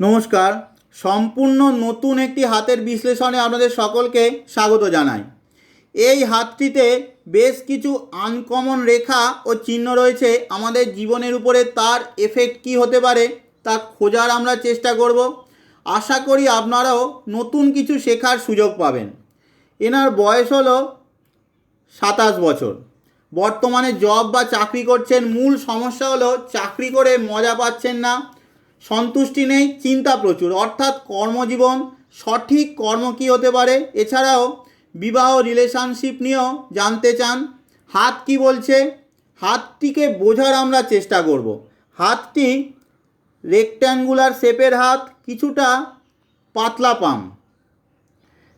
নমস্কার। সম্পূর্ণ নতুন একটি হাতের বিশ্লেষণে আপনাদের সকলকে স্বাগত জানাই। এই হাতটিতে বেশ কিছু আনকমন রেখা ও চিহ্ন রয়েছে। আমাদের জীবনের উপরে তার এফেক্ট কী হতে পারে তা খোঁজার আমরা চেষ্টা করব। আশা করি আপনারাও নতুন কিছু শেখার সুযোগ পাবেন। এনার বয়স হলো সাতাশ বছর। বর্তমানে জব বা চাকরি করছেন, মূল সমস্যা হলো চাকরি করে মজা পাচ্ছেন না। সন্তুষ্টি নেই, চিন্তা প্রচুর। অর্থাৎ কর্মজীবন সঠিক কর্ম কী হতে পারে? এছাড়াও বিবাহ রিলেশনশিপ নিয়েও জানতে চান। হাত কি বলছে? হাতটিকে বোঝার আমরা চেষ্টা করব। হাতটি রেক্ট্যাঙ্গুলার শেপের হাত, কিছুটা পাতলা পাম।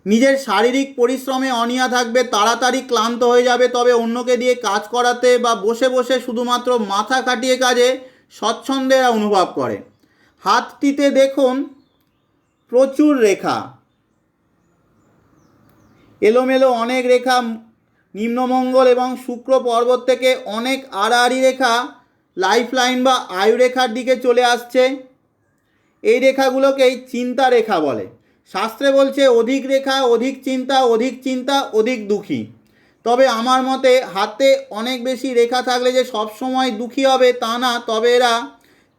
নিজের শারীরিক পরিশ্রমে অনিয়া থাকবে, তাড়াতাড়ি ক্লান্ত হয়ে যাবে, তবে অন্যকে দিয়ে কাজ করাতে বা বসে বসে শুধুমাত্র মাথা খাটিয়ে কাজে স্বচ্ছন্দের অনুভব করে। হাতটিতে দেখুন প্রচুর রেখা। এলোমেলো অনেক রেখা, নিম্নমঙ্গল এবং শুক্র পর্বত থেকে অনেক আড়াআড়ি রেখা লাইফ লাইন বা আয়ু রেখার দিকে চলে আসছে। এই রেখাগুলোকেই চিন্তা রেখা বলে। শাস্ত্রে বলছে, অধিক রেখা, অধিক চিন্তা অধিক চিন্তা, অধিক দুঃখী। তবে আমার মতে হাতে অনেক বেশি রেখা থাকলে যে সব সময় দুঃখী হবে তা না, তবে এরা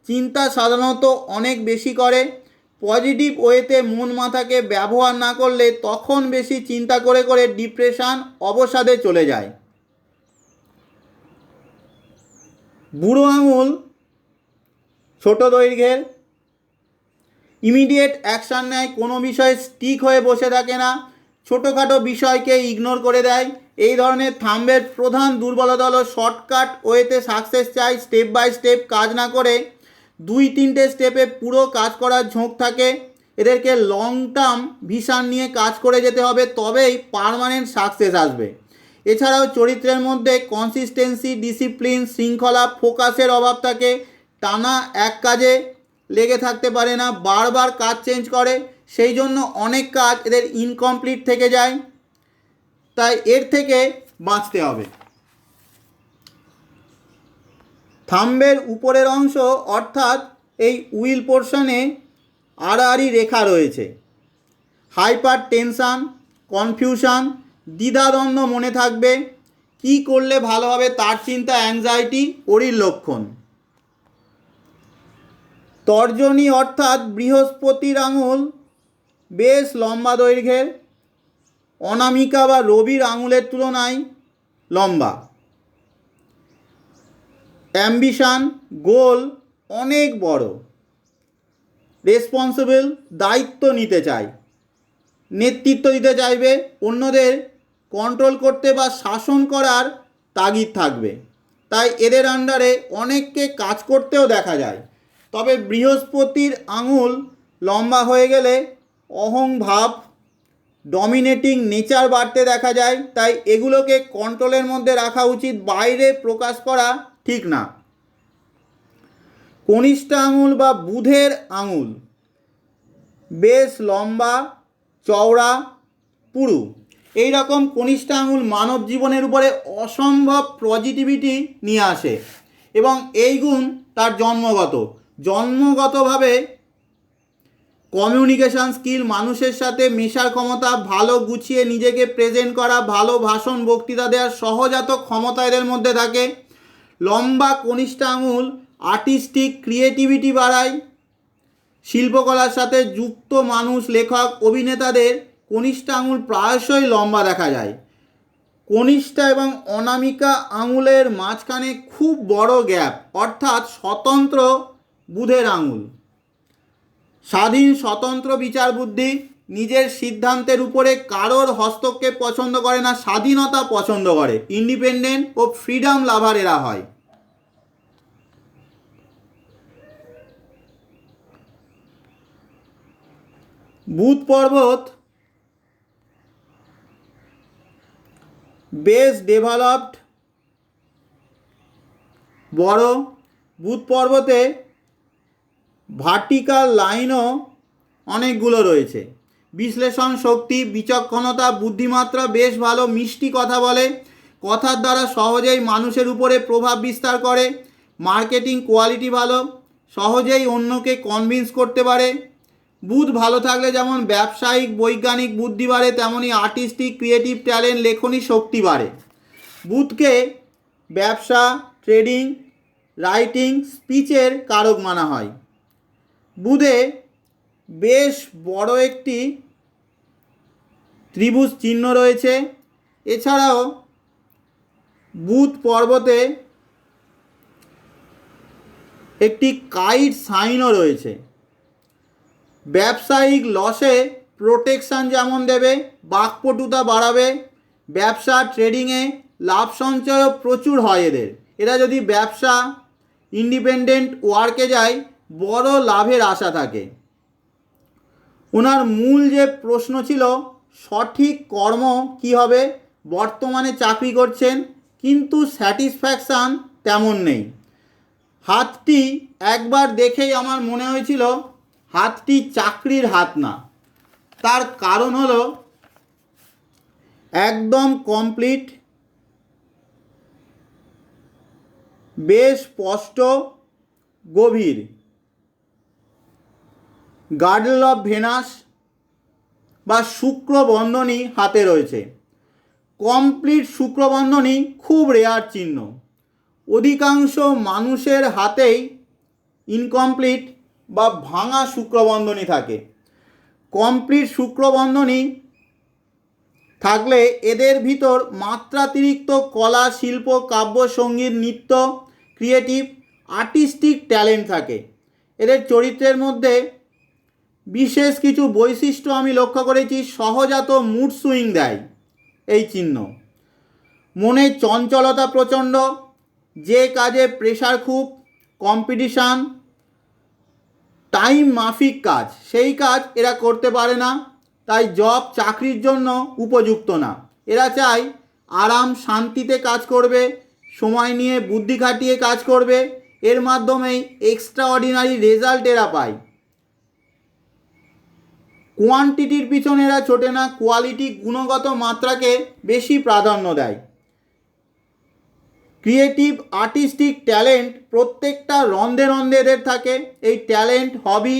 চিন্তা সাধারণত অনেক বেশি করে। পজিটিভ ওয়েতে মন মাথাকে ব্যবহার না করলে তখন বেশি চিন্তা করে করে ডিপ্রেশন অবসাদে চলে যায়। বুড়ো আঙুল, ছোট দৈর্ঘ্যের ইমিডিয়েট অ্যাকশান নেয়, কোনো বিষয়ে স্টিক হয়ে বসে থাকে না, ছোটোখাটো বিষয়কে ইগনোর করে দেয়। এই ধরনের থাম্বের প্রধান দুর্বলতা হলো শর্টকাট ওয়েতে সাকসেস চাই স্টেপ বাই স্টেপ কাজ না করে দুই তিনটে স্টেপে পুরো কাজ করার ঝোঁক থাকে। এদেরকে লং টার্ম ভিশন নিয়ে কাজ করে যেতে হবে, তবেই পারমানেন্ট সাকসেস আসবে। এছাড়াও চরিত্রের মধ্যে কনসিস্টেন্সি ডিসিপ্লিন শৃঙ্খলা ফোকাসের অভাব থাকে। টানা এক কাজে লেগে থাকতে পারে না, বারবার কাজ চেঞ্জ করে, সেই জন্য অনেক কাজ এদের ইনকমপ্লিট থেকে যায়। তাই এর থেকে বাঁচতে হবে। থাম্বের উপরের অংশ অর্থাৎ এই উইল পোর্শনে আড়াআড়ি রেখা রয়েছে। হাইপার টেনশান কনফিউশন, দ্বিধাদ্বন্দ্ব মনে থাকবে, কি করলে ভালো হবে তার চিন্তা অ্যাংজাইটি ওরির লক্ষণ। তর্জনী অর্থাৎ বৃহস্পতির আঙুল বেশ লম্বা দৈর্ঘ্যের, অনামিকা বা রবির আঙুলের তুলনায় লম্বা। অ্যাম্বিশান, গোল, অনেক বড়। রেসপন্সিবল দায়িত্ব নিতে চায়। নেতৃত্ব দিতে চাইবে, অন্যদের কন্ট্রোল করতে বা শাসন করার তাগিদ থাকবে। তাই এদের আন্ডারে অনেককে কাজ করতেও দেখা যায়। তবে বৃহস্পতির আঙুল লম্বা হয়ে গেলে অহং ভাব ডমিনেটিং নেচার বাড়তে দেখা যায়। তাই এগুলোকে কন্ট্রোলের মধ্যে রাখা উচিত, বাইরে প্রকাশ করা ঠিক না। কনিষ্ঠ আঙুল বা বুধের আঙুল। বেশ লম্বা, চওড়া, পুরু। এই রকম কনিষ্ঠ আঙুল মানব জীবনের উপরে অসম্ভব পজিটিভিটি নিয়ে আসে এবং এই গুণ তার জন্মগত। জন্মগতভাবে কমিউনিকেশান স্কিল মানুষের সাথে মেশার ক্ষমতা, ভালো গুছিয়ে নিজেকে প্রেজেন্ট করা, ভালো ভাষণ, বক্তৃতা দেওয়ার সহজাত ক্ষমতা এদের মধ্যে থাকে। লম্বা কনিষ্ঠ আঙুল, আর্টিস্টিক ক্রিয়েটিভিটি বাড়ায়। শিল্পকলার সাথে যুক্ত মানুষ, লেখক, অভিনেতাদের কনিষ্ঠ আঙুল প্রায়শই লম্বা দেখা যায়। কনিষ্ঠা এবং অনামিকা আঙুলের মাঝখানে খুব বড় গ্যাপ, অর্থাৎ স্বতন্ত্র বুধের আঙুল। স্বাধীন স্বতন্ত্র বিচার বুদ্ধি নিজের সিদ্ধান্তের উপরে কারোর হস্তক্ষেপ পছন্দ করে না, স্বাধীনতা পছন্দ করে। ইন্ডিপেন্ডেন্ট ও ফ্রিডম লাভার এরা হয়। বুধ পর্বত বেশ ডেভেলপড। বড় বুধ পর্বতে ভার্টিক্যাল লাইনও অনেকগুলো রয়েছে। বিশ্লেষণ শক্তি, বিচক্ষণতা, বুদ্ধিমাত্রা বেশ ভালো মিষ্টি কথা বলে। কথার দ্বারা সহজেই মানুষের উপরে প্রভাব বিস্তার করে। মার্কেটিং কোয়ালিটি ভালো, সহজেই অন্যকে কনভিন্স করতে পারে। বুধ ভালো থাকলে যেমন ব্যবসায়িক, বৈজ্ঞানিক বুদ্ধি বাড়ে তেমনই আর্টিস্টিক ক্রিয়েটিভ ট্যালেন্ট লেখনী শক্তি বাড়ে। বুধকে ব্যবসা ট্রেডিং রাইটিং স্পিচের কারক মানা হয়। বুধে বেশ বড় একটি ত্রিভুজ চিহ্ন রয়েছে। এছাড়াও বুধ পর্বতে একটি কাইট সাইনও রয়েছে। ব্যবসায়িক লসে প্রোটেকশান যেমন দেবে, বাকপটুতা বাড়াবে, ব্যবসা ট্রেডিংয়ে লাভ সঞ্চয়ও প্রচুর হয় এদের। এরা যদি ব্যবসা, ইন্ডিপেন্ডেন্ট ওয়ার্কে যায়, বড় লাভের আশা থাকে। ওনার মূল যে প্রশ্ন ছিল সঠিক কর্ম কি হবে? বর্তমানে চাকরি করছেন, কিন্তু স্যাটিসফ্যাকশান তেমন নেই। হাতটি একবার দেখেই আমার মনে হয়েছিল, হাতটি চাকরির হাত না। তার কারণ হলো, একদম কমপ্লিট, বেশ স্পষ্ট, গভীর। গার্ডেল অফ ভেনাস বা শুক্রবন্ধনী হাতে রয়েছে। কমপ্লিট শুক্রবন্ধনী খুব রেয়ার চিহ্ন। অধিকাংশ মানুষের হাতেই ইনকমপ্লিট বা ভাঙা শুক্রবন্ধনী থাকে। কমপ্লিট শুক্রবন্ধনী থাকলে এদের ভিতর মাত্রাতিরিক্ত কলা, শিল্প, কাব্য, সংগীত, নৃত্য ক্রিয়েটিভ আর্টিস্টিক ট্যালেন্ট থাকে। এদের চরিত্রের মধ্যে বিশেষ কিছু বৈশিষ্ট্য আমি লক্ষ্য করেছি, সহজাত মুড সুইং দেয় এই চিহ্ন। মনে চঞ্চলতা প্রচণ্ড, যে কাজে প্রেশার খুব কম্পিটিশান টাইম মাফিক কাজ, সেই কাজ এরা করতে পারে না, তাই জব চাকরির জন্য উপযুক্ত না। এরা চায় আরাম শান্তিতে কাজ করবে, সময় নিয়ে বুদ্ধি খাটিয়ে কাজ করবে, এর মাধ্যমেই এক্সট্রা অর্ডিনারি রেজাল্ট এরা পায়। কোয়ান্টিটির পিছনে এরা ছোটে না, কোয়ালিটি গুণগত মাত্রাকে বেশি প্রাধান্য দেয়। ক্রিয়েটিভ আর্টিস্টিক ট্যালেন্ট প্রত্যেকটা রন্ধে রন্ধে এদের থাকে। এই ট্যালেন্ট, হবি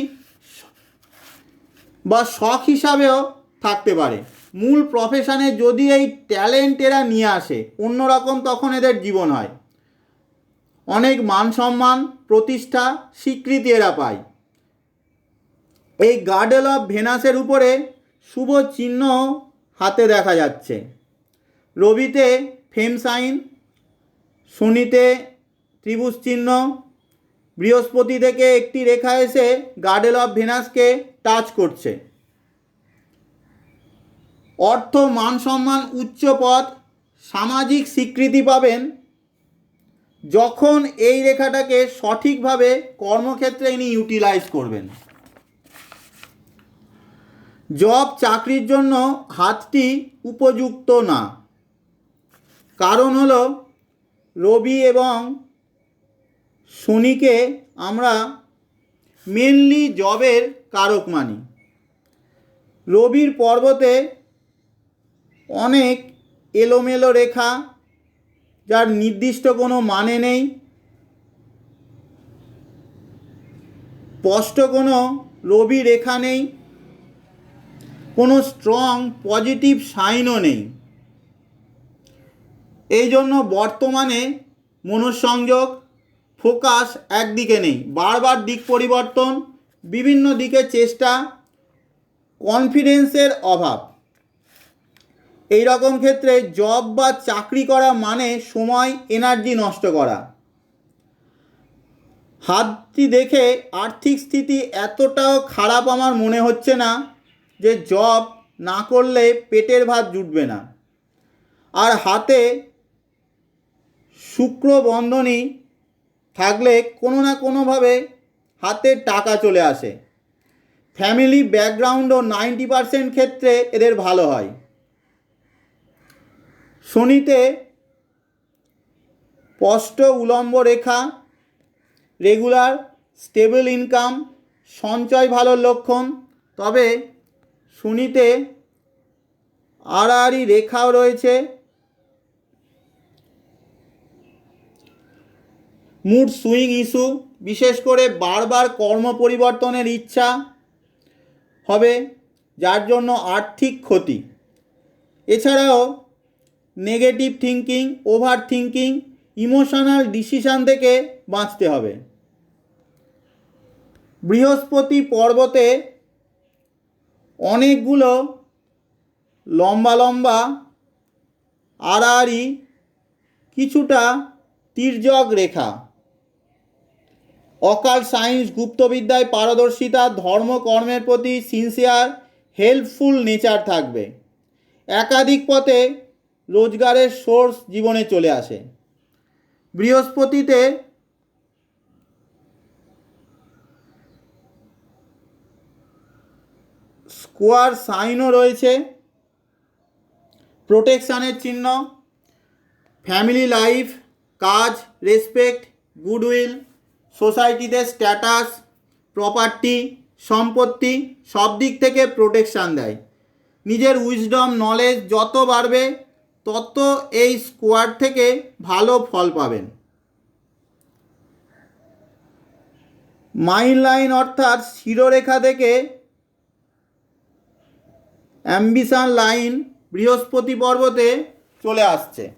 বা শখ হিসাবেও থাকতে পারে। মূল প্রফেশনে যদি এই ট্যালেন্ট এরা নিয়ে আসে, অন্যরকম তখন এদের জীবন হয়। অনেক মান সম্মান, প্রতিষ্ঠা, স্বীকৃতি এরা পায়। এই গার্ডেল অফ ভেনাসের উপরে শুভ চিহ্ন হাতে দেখা যাচ্ছে। রবিতে ফেম সাইন, শনিতে ত্রিভুজ চিহ্ন, বৃহস্পতি থেকে একটি রেখা এসে গার্ডেল অফ ভেনাসকে টাচ করছে। অর্থ, মান সম্মান, উচ্চ পদ সামাজিক স্বীকৃতি পাবেন। যখন এই রেখাটাকে সঠিকভাবে কর্মক্ষেত্রে ইনি ইউটিলাইজ করবেন। জব চাকরির জন্য হাতটি উপযুক্ত না। কারণ হলো, রবি এবং শনিকে আমরা মেনলি জবের কারক মানি। রবির পর্বতে অনেক এলোমেলো রেখা, যার নির্দিষ্ট কোনো মানে নেই। স্পষ্ট কোনো রবি রেখা নেই। কোনো স্ট্রং পজিটিভ সাইনও নেই। এই জন্য বর্তমানে মনঃসংযোগ ফোকাস একদিকে নেই। বারবার দিক পরিবর্তন, বিভিন্ন দিকে চেষ্টা কনফিডেন্সের অভাব। এই রকম ক্ষেত্রে জব বা চাকরি করা মানে সময় এনার্জি নষ্ট করা। হাতটি দেখে আর্থিক স্থিতি এতটাও খারাপ আমার মনে হচ্ছে না। যে জব না করলে পেটের ভাত জুটবে না। আর হাতে শুক্র বন্ধনী থাকলে কোনো না কোনোভাবে হাতে টাকা চলে আসে। ফ্যামিলি ব্যাকগ্রাউন্ডও নাইনটি পারসেন্ট ক্ষেত্রে এদের ভালো হয়। শনিতে স্পষ্ট উলম্ব রেখা, রেগুলার, স্টেবল ইনকাম, সঞ্চয় ভালো লক্ষণ। তবে শনিতে আড়াআড়ি রেখাও রয়েছে। মুড সুইং ইস্যু, বিশেষ করে বারবার কর্ম পরিবর্তনের ইচ্ছা হবে, যার জন্য আর্থিক ক্ষতি। এছাড়াও negative thinking over thinking emotional decision থেকে বাঁচতে হবে। বৃহস্পতি পর্বতে অনেকগুলো লম্বা লম্বা আড়াআড়ি কিছুটা তির্যক রেখা। অকাল সায়েন্স গুপ্তবিদ্যায় পারদর্শিতা, ধর্মকর্মের প্রতি সিনসিয়ার হেল্পফুল নেচার থাকবে। একাধিক পথে রোজগারের সোর্স জীবনে চলে আসে। বৃহস্পতিতে স্কোয়ার সাইনও রয়েছে। প্রোটেকশানের চিহ্ন, ফ্যামিলি লাইফ, কাজ, রেসপেক্ট, গুডউইল, সোসাইটিতে স্ট্যাটাস, প্রপার্টি, সম্পত্তি, সব দিক থেকে প্রোটেকশান দেয়। নিজের উইজডম নলেজ যত বাড়বে, তত এই স্কোয়ার থেকে ভালো ফল পাবেন। মাইন লাইন অর্থাৎ শিরোরেখা থেকে অ্যাম্বিশন লাইন বৃহস্পতি পর্বতে চলে আসছে।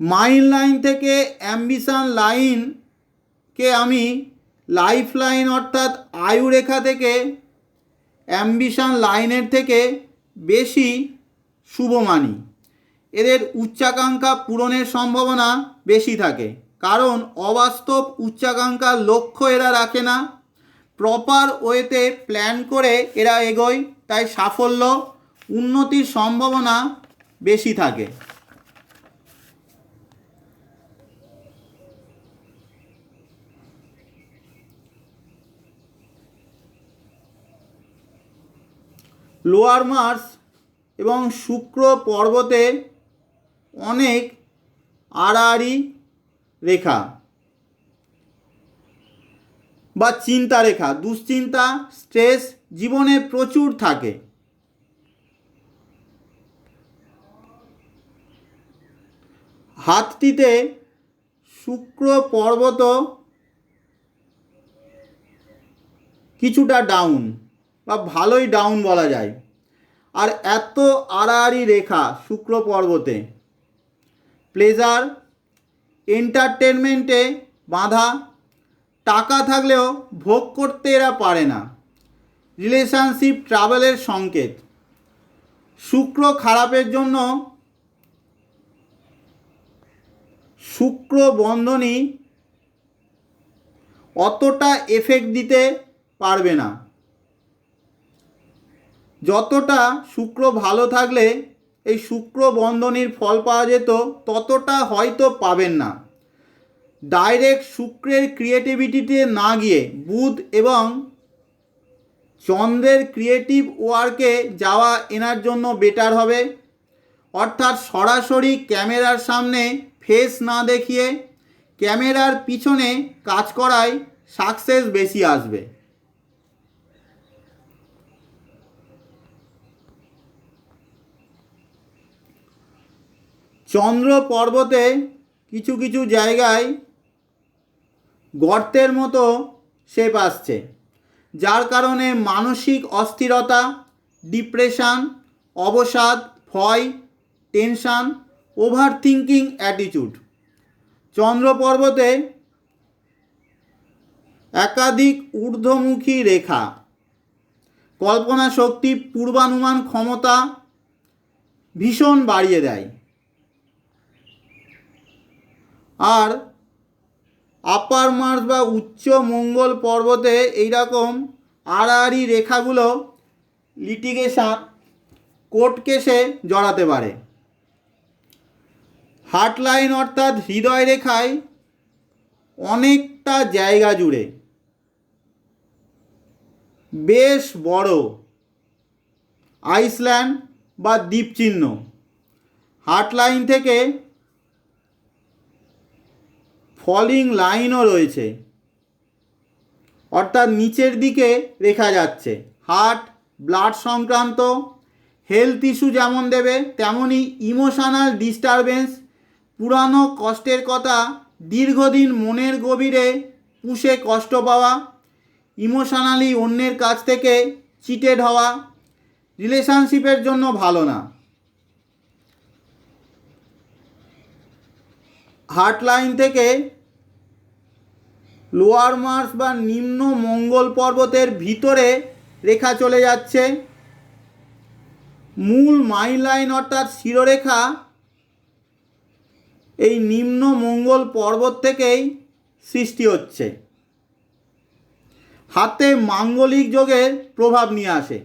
মাইন লাইন থেকে অ্যাম্বিশন লাইনকে আমি লাইফ লাইন অর্থাৎ আয়ু রেখা থেকে অ্যাম্বিশন লাইনের থেকে বেশি শুভ মানি। এদের উচ্চাকাঙ্ক্ষা পূরণের সম্ভাবনা বেশি থাকে। কারণ অবাস্তব উচ্চাকাঙ্ক্ষার লক্ষ্য এরা রাখে না। প্রপার ওয়েতে প্ল্যান করে এরা এগোয়। তাই সাফল্য, উন্নতির সম্ভাবনা বেশি থাকে। লোয়ার মার্স এবং শুক্র পর্বতে অনেক আড়াআড়ি রেখা বা চিন্তা রেখা দুশ্চিন্তা, স্ট্রেস জীবনে প্রচুর থাকে। হাতটিতে শুক্র পর্বত কিছুটা ডাউন বা ভালোই ডাউন বলা যায়। আর এত আড়াআড়ি রেখা শুক্র পর্বতে। প্লেজার এন্টারটেনমেন্টে বাঁধা। টাকা থাকলেও ভোগ করতে এরা পারে না। রিলেশনশিপ ট্রাভেলের সংকেত। শুক্র খারাপের জন্য শুক্র বন্ধনী অতটা এফেক্ট দিতে পারবে না। যতটা শুক্র ভালো থাকলে এই শুক্র বন্ধনীর ফল পাওয়া যেত, ততটা হয়তো পাবেন না। ডাইরেক্ট শুক্রের ক্রিয়েটিভিটিতে না গিয়ে বুধ এবং চন্দ্রের ক্রিয়েটিভ ওয়ার্কে যাওয়া এনার জন্য বেটার হবে। অর্থাৎ সরাসরি ক্যামেরার সামনে ফেস না দেখিয়ে ক্যামেরার পিছনে কাজ করায় সাকসেস বেশি আসবে। চন্দ্র পর্বতে কিছু কিছু জায়গায় গর্তের মতো শেপ আসছে। যার কারণে মানসিক অস্থিরতা, ডিপ্রেশন, অবসাদ, ভয়, টেনশান ওভার থিঙ্কিং অ্যাটিটিউড। চন্দ্র পর্বতে একাধিক ঊর্ধ্বমুখী রেখা, কল্পনা শক্তি পূর্বানুমান ক্ষমতা ভীষণ বাড়িয়ে দেয়। আর আপার মার্স বা উচ্চ মঙ্গল পর্বতে এইরকম আড়াআড়ি রেখাগুলো লিটিগেশন কোর্ট কেসে জড়াতে পারে। হার্ট লাইন অর্থাৎ হৃদয় রেখায় অনেকটা জায়গা জুড়ে। বেশ বড় আইসল্যান্ড বা দ্বীপচিহ্ন। হার্ট লাইন থেকে ফলিং লাইনও রয়েছে। অর্থাৎ নিচের দিকে রেখা যাচ্ছে। হার্ট, ব্লাড সংক্রান্ত, হেলথ ইস্যু যেমন দেবে তেমনই ইমোশনাল ডিস্টারবেন্স, পুরানো কষ্টের কথা দীর্ঘদিন মনের গভীরে পুষে কষ্ট পাওয়া, ইমোশনালি অন্যের কাছ থেকে চিটেড হওয়া, রিলেশনশিপের জন্য ভালো না। হার্ট লাইন থেকে লোয়ার মার্স বা নিম্ন মঙ্গল পর্বতের ভিতরে রেখা চলে যাচ্ছে। মূল মাইল লাইন অর্থাৎ শিরোরেখা এই নিম্ন মঙ্গল পর্বত থেকেই সৃষ্টি হচ্ছে। হাতে মাঙ্গলিক যোগের প্রভাব নিয়ে আসে।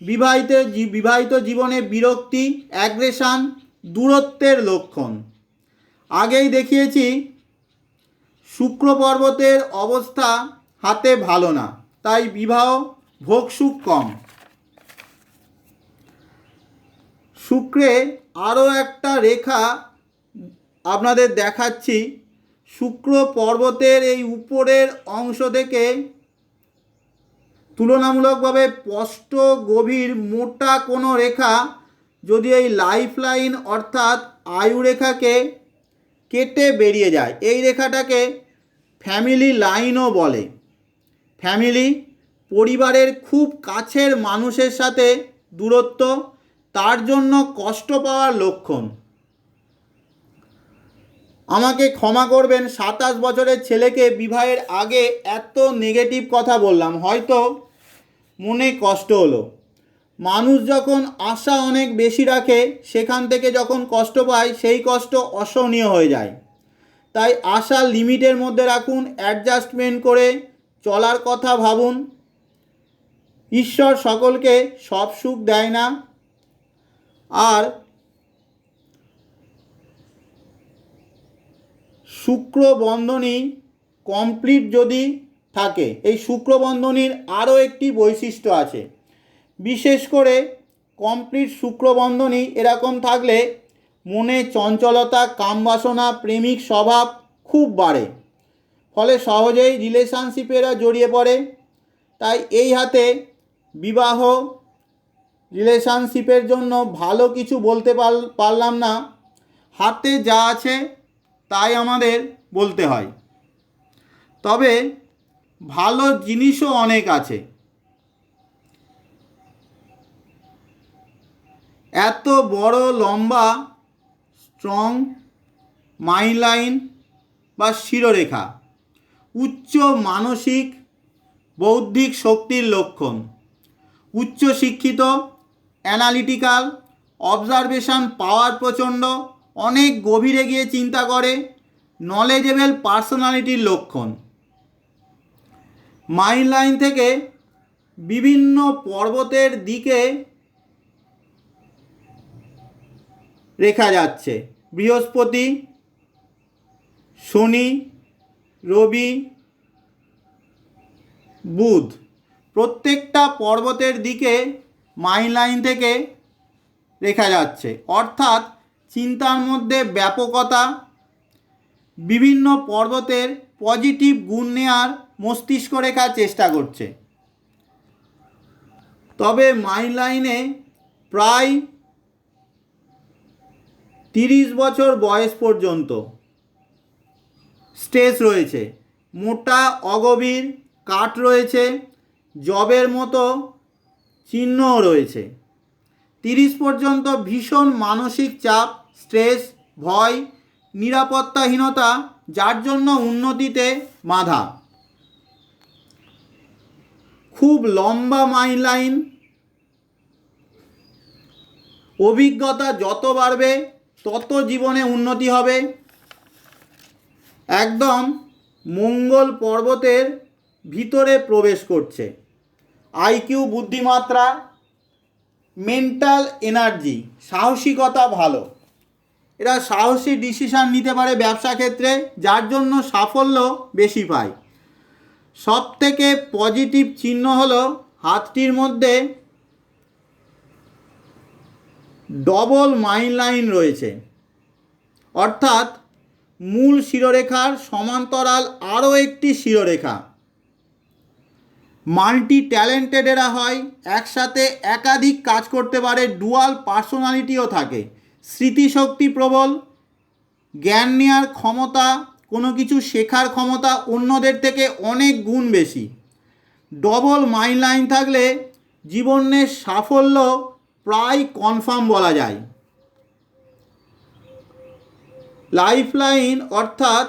বিবাহিত বিবাহিত জীবনে বিরক্তি অ্যাগ্রেশন দূরত্বের লক্ষণ। আগেই দেখিয়েছি শুক্র পর্বতের অবস্থা হাতে ভালো না, তাই বিবাহ ভোগ ভোগসুখ কম। শুক্রে আরও একটা রেখা আপনাদের দেখাচ্ছি। শুক্র পর্বতের এই উপরের অংশ থেকে তুলনামূলকভাবে স্পষ্ট, গভীর, মোটা কোনো রেখা যদি এই লাইফ লাইন অর্থাৎ আয়ু রেখাকে কেটে বেরিয়ে যায়, এই রেখাটাকে ফ্যামিলি লাইনও বলে। ফ্যামিলি, পরিবারের খুব কাছের মানুষের সাথে দূরত্ব, তার জন্য কষ্ট পাওয়ার লক্ষণ। আমাকে ক্ষমা করবেন, সাতাশ বছরের ছেলেকে বিবাহের আগে এত নেগেটিভ কথা বললাম, হয়তো মনে কষ্ট হলো। মানুষ যখন আশা অনেক বেশি রাখে, সেখান থেকে যখন কষ্ট পায়, সেই কষ্ট অসহনীয় হয়ে যায়। তাই আশা লিমিটের মধ্যে রাখুন অ্যাডজাস্টমেন্ট করে চলার কথা ভাবুন। ঈশ্বর সকলকে সব সুখ দেয় না। আর শুক্র বন্ধনী কমপ্লিট যদি থাকে, এই শুক্র বন্ধনীর আরও একটি বৈশিষ্ট্য আছে। বিশেষ করে কমপ্লিট শুক্র বন্ধনী এরকম থাকলে মনে চঞ্চলতা, কামবাসনা, প্রেমিক স্বভাব খুব বাড়ে। ফলে সহজেই রিলেশনশিপেরা জড়িয়ে পড়ে। তাই এই হাতে বিবাহ, রিলেশনশিপের জন্য ভালো কিছু বলতে পার- পারলাম না। হাতে যা আছে তাই আমাদের বলতে হয়। তবে ভালো জিনিসও অনেক আছে। এত বড় লম্বা স্ট্রং মাইন লাইন বা শিরোরেখা। উচ্চ মানসিক, বৌদ্ধিক শক্তির লক্ষণ। উচ্চ শিক্ষিত অ্যানালিটিক্যাল অবজারভেশন পাওয়ার প্রচণ্ড, অনেক গভীরে গিয়ে চিন্তা করে নলেজেবল পার্সোনালিটির লক্ষণ। মাইন লাইন থেকে বিভিন্ন পর্বতের দিকে রেখা যাচ্ছে। বৃহস্পতি, শনি, রবি, বুধ। প্রত্যেকটা পর্বতের দিকে মাইন লাইন থেকে রেখা যাচ্ছে। অর্থাৎ চিন্তার মধ্যে ব্যাপকতা, বিভিন্ন পর্বতের পজিটিভ গুণ নেওয়ার মস্তিষ্ক রেখার চেষ্টা করছে। তবে মাইন লাইনে প্রায় তিরিশ বছর বয়স পর্যন্ত স্ট্রেস রয়েছে। মোটা, অগভীর, কাঠ রয়েছে জবের মতো চিহ্নও রয়েছে। তিরিশ পর্যন্ত ভীষণ মানসিক চাপ, স্ট্রেস, ভয়, নিরাপত্তাহীনতা, যার জন্য উন্নতিতে বাধা। খুব লম্বা মাইন লাইন। অভিজ্ঞতা যত বাড়বে তত জীবনে উন্নতি হবে। একদম মঙ্গল পর্বতের ভিতরে প্রবেশ করছে। আইকিউ বুদ্ধিমাত্রা, মেন্টাল এনার্জি, সাহসিকতা ভালো। এরা সাহসী ডিসিশান নিতে পারে ব্যবসা ক্ষেত্রে, যার জন্য সাফল্য বেশি পায়। সব থেকে পজিটিভ চিহ্ন হলো হাতটির মধ্যে ডবল মাইন লাইন রয়েছে। অর্থাৎ মূল শিরোরেখার সমান্তরাল আরও একটি শিরোরেখা। মাল্টি ট্যালেন্টেডেরা হয়, একসাথে একাধিক কাজ করতে পারে, ডুয়াল পার্সোনালিটিও থাকে। স্মৃতিশক্তি প্রবল, জ্ঞান নেওয়ার ক্ষমতা, কোনো কিছু শেখার ক্ষমতা অন্যদের থেকে অনেক গুণ বেশি। ডবল মাইন লাইন থাকলে জীবনের সাফল্য প্রায় কনফার্ম বলা যায়। লাইফ লাইন অর্থাৎ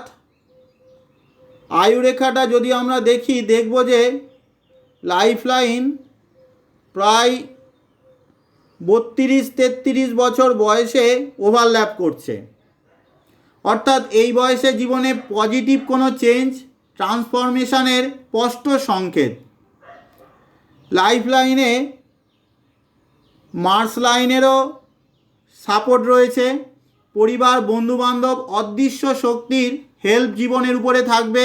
আয়ুরেখাটা যদি আমরা দেখি, দেখব যে লাইফ লাইন প্রায় বত্রিশ, তেত্রিশ বছর বয়সে ওভারল্যাপ করছে। অর্থাৎ এই বয়সে জীবনে পজিটিভ কোনো চেঞ্জ ট্রান্সফরমেশনের স্পষ্ট সংকেত। লাইফ লাইনে মার্স লাইনেরও সাপোর্ট রয়েছে। পরিবার, বন্ধুবান্ধব, অদৃশ্য শক্তির হেল্প জীবনের উপরে থাকবে।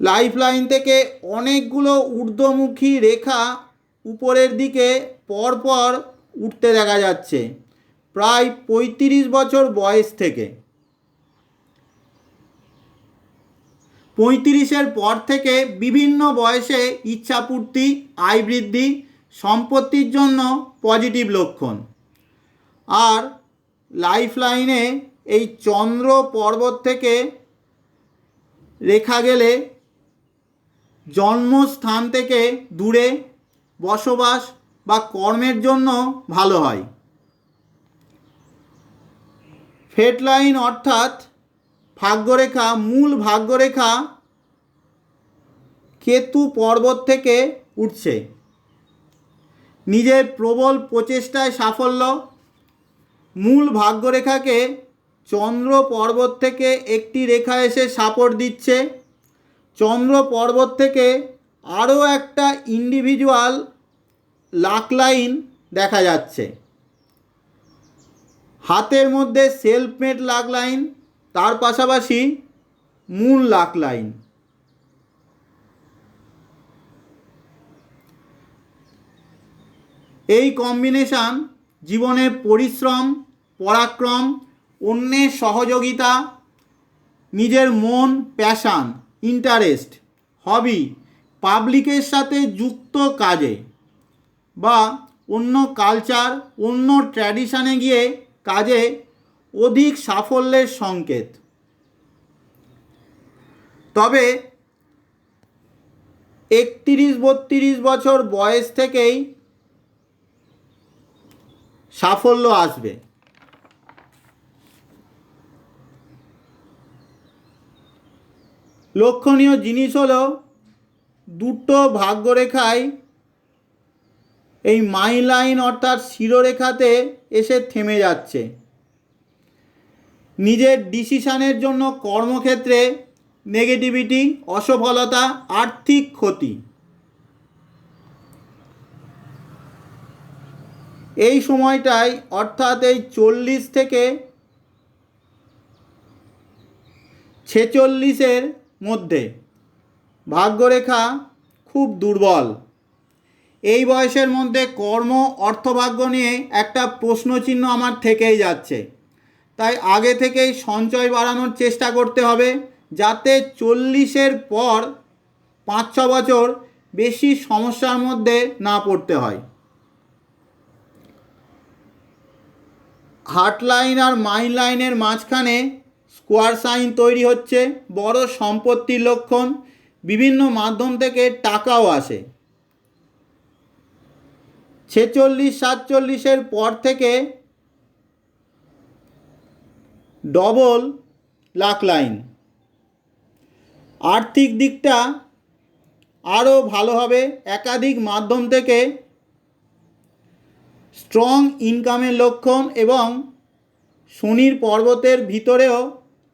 লাইফ লাইন থেকে অনেকগুলো ঊর্ধ্বমুখী রেখা উপরের দিকে পরপর উঠতে দেখা যাচ্ছে, প্রায় পঁয়ত্রিশ বছর বয়স থেকে। পঁয়ত্রিশের পর থেকে বিভিন্ন বয়সে ইচ্ছাপূর্তি, আয় বৃদ্ধি সম্পত্তির জন্য পজিটিভ লক্ষণ। আর লাইফ লাইনে এই চন্দ্র পর্বত থেকে রেখা গেলে জন্মস্থান থেকে দূরে বসবাস বা কর্মের জন্য ভালো হয়। ফেট লাইন অর্থাৎ ভাগ্যরেখা, মূল ভাগ্যরেখা কেতু পর্বত থেকে উঠছে। নিজের প্রবল প্রচেষ্টায় সাফল্য। মূল ভাগ্যরেখাকে চন্দ্র পর্বত থেকে একটি রেখা এসে সাপোর্ট দিচ্ছে। চন্দ্র পর্বত থেকে আরও একটা ইন্ডিভিজুয়াল লাক লাইন দেখা যাচ্ছে। হাতের মধ্যে সেলফ মেড লাক লাইন তার পাশাপাশি মূল লাক লাইন এই কম্বিনেশান জীবনের পরিশ্রম, পরাক্রম, অন্যের সহযোগিতা, নিজের মন প্যাশান ইন্টারেস্ট হবি পাবলিকের সাথে যুক্ত কাজে বা অন্য কালচার অন্য ট্র্যাডিশানে গিয়ে কাজে অধিক সাফল্যের সংকেত। তবে একত্রিশ বত্রিশ বছর বয়স থেকেই সাফল্য আসবে। লক্ষণীয় জিনিস হলো দুটো ভাগ্যরেখায় এই মাই লাইন অর্থাৎ শিরোরেখাতে এসে থেমে যাচ্ছে। নিজের ডিসিশানের জন্য কর্মক্ষেত্রে নেগেটিভিটি, অসফলতা, আর্থিক ক্ষতি। এই সময়টায় অর্থাৎ এই চল্লিশ থেকে ছেচল্লিশের মধ্যে ভাগ্যরেখা খুব দুর্বল। এই বয়সের মধ্যে কর্ম, অর্থভাগ্য নিয়ে একটা প্রশ্নচিহ্ন আমার থেকেই যাচ্ছে। তাই আগে থেকেই সঞ্চয় বাড়ানোর চেষ্টা করতে হবে যাতে চল্লিশের পর পাঁচ ছ বছর বেশি সমস্যার মধ্যে না পড়তে হয়। হার্ট লাইন আর মাইন লাইনের মাঝখানে স্কোয়ার সাইন তৈরি হচ্ছে, বড় সম্পত্তির লক্ষণ, বিভিন্ন মাধ্যম থেকে টাকাও আসে। ছেচল্লিশ, সাতচল্লিশের পর থেকে ডবল লাখ লাইন। আর্থিক দিকটা আরও ভালো হবে, একাধিক মাধ্যম থেকে স্ট্রং ইনকামের লক্ষণ এবং শনির পর্বতের ভিতরেও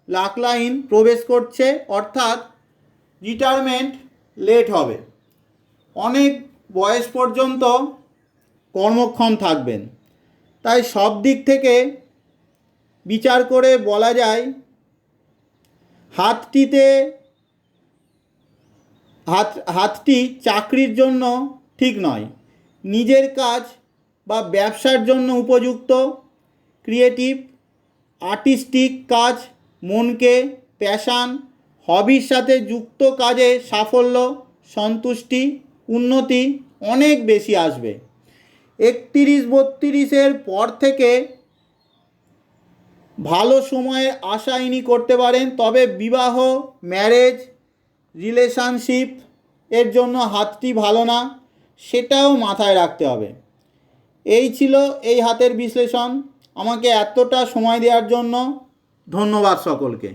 লাখ লাইন প্রবেশ করছে, অর্থাৎ রিটায়ারমেন্ট লেট হবে। অনেক বয়স পর্যন্ত কর্মক্ষম থাকবেন। তাই সব দিক থেকে বিচার করে বলা যায়, হাতটিতে, হাত, হাতটি চাকরির জন্য ঠিক নয়। নিজের কাজ বা ব্যবসার জন্য উপযুক্ত ক্রিয়েটিভ আর্টিস্টিক কাজ, মনকে প্যাশান হবির সাথে যুক্ত কাজে সাফল্য, সন্তুষ্টি, উন্নতি অনেক বেশি আসবে। একতিরিশ বত্রিশের পর থেকে ভালো সময়ে আশা ইনি করতে পারেন, তবে বিবাহ ম্যারেজ রিলেশনশিপ এর জন্য হাতটি ভালো না, সেটাও মাথায় রাখতে হবে। এই ছিল এই হাতের বিশ্লেষণ। আমাকে এতটা সময় দেওয়ার জন্য ধন্যবাদ সকলকে।